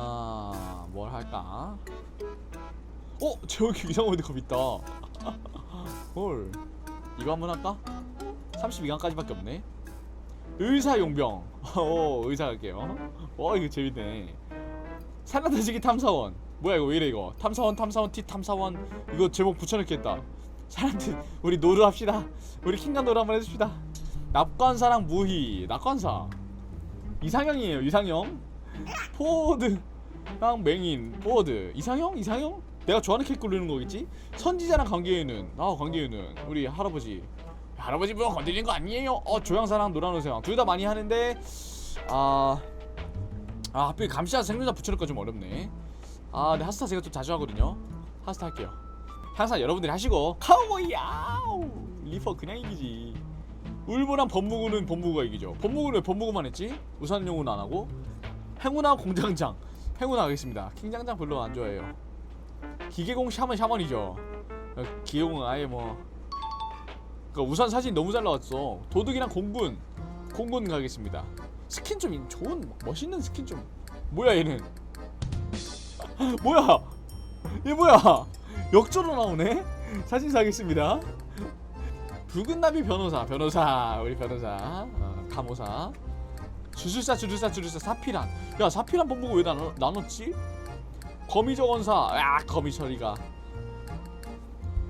아, 뭘 할까? 어, 저기 이상한 월드컵 있다. 헐, 이거 한번 할까? 32강까지밖에 없네. 의사 용병. 어, 의사 갈게요. 어, 이거 재밌네. 산란다지기 탐사원. 뭐야 이거 왜 이래 이거? 탐사원 탐사원 티 탐사원 이거 제목 붙여넣겠다. 사람들 우리 노루 합시다. 우리 킹간 노루 한번 해줍시다. 납관사랑 무희. 납관사. 이상형이에요 이상형. 포워드랑 맹인 포워드. 이상형 이상형? 내가 좋아하는 캐릭 고르는 거겠지? 선지자랑 관계에는 아 관계에는 우리 할아버지. 할아버지 뭐 건드리는 거 아니에요? 어 조향사랑 노란호세왕 둘다 많이 하는데 아. 아 하필 감시자 생존자 붙여놓을까 좀 어렵네 아 근데 하스타 제가 또 자주 하거든요 하스타 할게요 항상 여러분들이 하시고 카우보이 야우 리퍼 그냥 이기지 울보랑 법무구는 법무구가 이기죠 법무구는 왜 법무구만 했지? 우산용은 안 하고 행운아 공장장. 행운아 하겠습니다. 킹장장 별로 안 좋아해요. 기계공 샤먼 샤먼이죠. 어, 기계공은 아예 뭐 그니까 우산 사진 너무 잘 나왔어. 도둑이랑 공군. 공군 가겠습니다. 스킨 좀 좋은 멋있는 스킨 좀. 뭐야 얘는? 뭐야? 얘 뭐야? 역조로 나오네? 사진 사겠습니다. 붉은 나비 변호사 변호사. 우리 변호사. 어, 감호사 주술사 주술사 주술사 사피란 야 사피란 본보고 왜 나눠, 나눴지 거미저건사 야 거미 처리가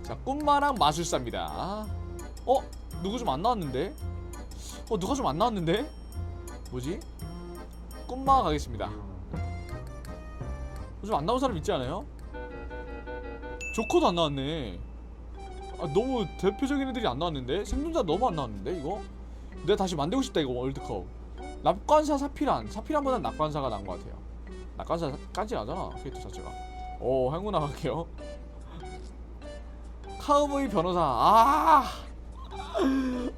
자 꿈마랑 마술사입니다 어 누구 좀 안 나왔는데 어 누가 좀 안 나왔는데 뭐지? 꿈마 가겠습니다. 요즘 안 나온 사람 있지 않아요? 조커도 안 나왔네. 아, 너무 대표적인 애들이 안 나왔는데 생존자 너무 안 나왔는데 이거? 내가 다시 만들고 싶다 이거 월드컵. 납관사 사피란 사피란보단 납관사가 나은 것 같아요. 납관사 까지 하잖아 캐릭터 자체가. 오 행운아 갈게요. 카우보이 변호사 아,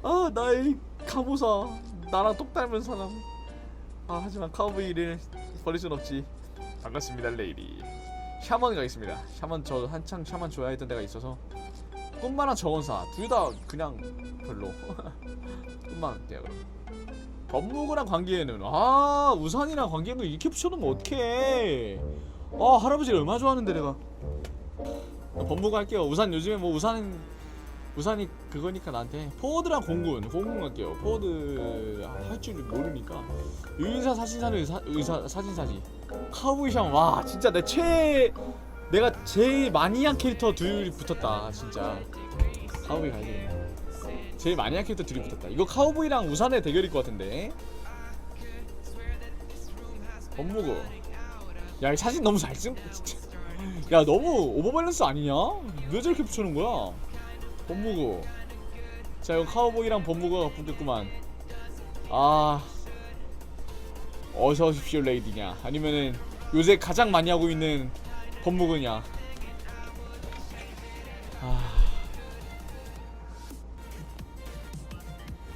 아 나의 카모사 나랑 똑 닮은 사람. 아 하지만 카우보이를 버릴 순 없지. 반갑습니다 레이디. 샤먼 가겠습니다. 샤먼 저 한창 샤먼 좋아했던 데가 있어서 꿈마랑 정원사 둘 다 그냥 별로. 꿈만 할게요 그럼. 법무부랑 관계에는 아 우산이랑 관계에는 이렇게 붙여놓으면 어떡해. 아 할아버지를 얼마나 좋아하는데 내가. 법무부 할게요. 우산 요즘에 뭐 우산은 우산이 그거니까 나한테 포워드랑 공군 공군 갈게요 포워드 할 줄 모르니까 의사 사진사는 의사, 의사 사진사지 카우보이 샹와 진짜 내 최 내가 제일 많이 한 캐릭터 둘이 붙었다 진짜 카우보이 가야 돼 제일 많이 한 캐릭터 둘이 붙었다. 이거 카우보이랑 우산의 대결일 것 같은데. 법무고 야이 사진 너무 잘 찍. 야 너무 오버밸런스 아니냐? 왜 저렇게 붙여놓은 거야? 법무구 자 이거 카우보이랑 법무구가 붙겠구만. 아. 어서 오십시오 레이디냐. 아니면은 요새 가장 많이 하고 있는 법무구냐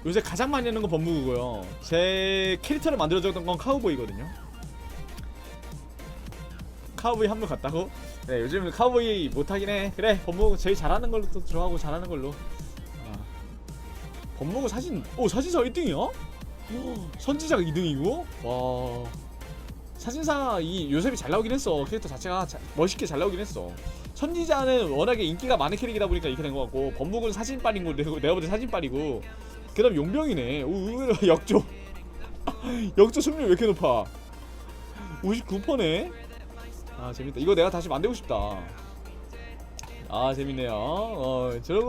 요새 가장 많이 하는 건 법무구고요. 제 캐릭터를 만들어줬던 건 카우보이거든요. 카우보이 한 번 갔다고? 네 요즘은 카우보이 못하긴 해. 그래 법무부 제일 잘하는 걸로 또 들어가고 잘하는 걸로. 아. 법무부 사진 오 사진사 1등이야? 선지자가 2등이고? 와. 사진사 이 요셉이 잘 나오긴 했어. 캐릭터 자체가 자, 멋있게 잘 나오긴 했어 선지자는 워낙에 인기가 많은 캐릭이다 보니까 이렇게 된 것 같고 법무부는 사진빨인 거 내가 볼때 사진빨이고 그 다음 용병이네. 오 의외로 역조. 역조 승률 왜 이렇게 높아? 59%네? 아 재밌다. 이거 내가 다시 만들고 싶다. 아 재밌네요. 어 저런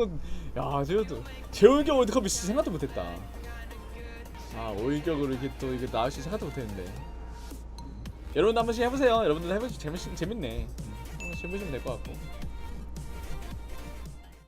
건야 저것도 제올겨 월드컵이 진짜 생각도 못했다. 아 올격으로 이렇게 또 이게 나올 수 생각도 못했는데. 여러분도 한 번씩 해보세요. 여러분들 해보시 재밌 재밌네 음, 한번 해보시면 될 것 같고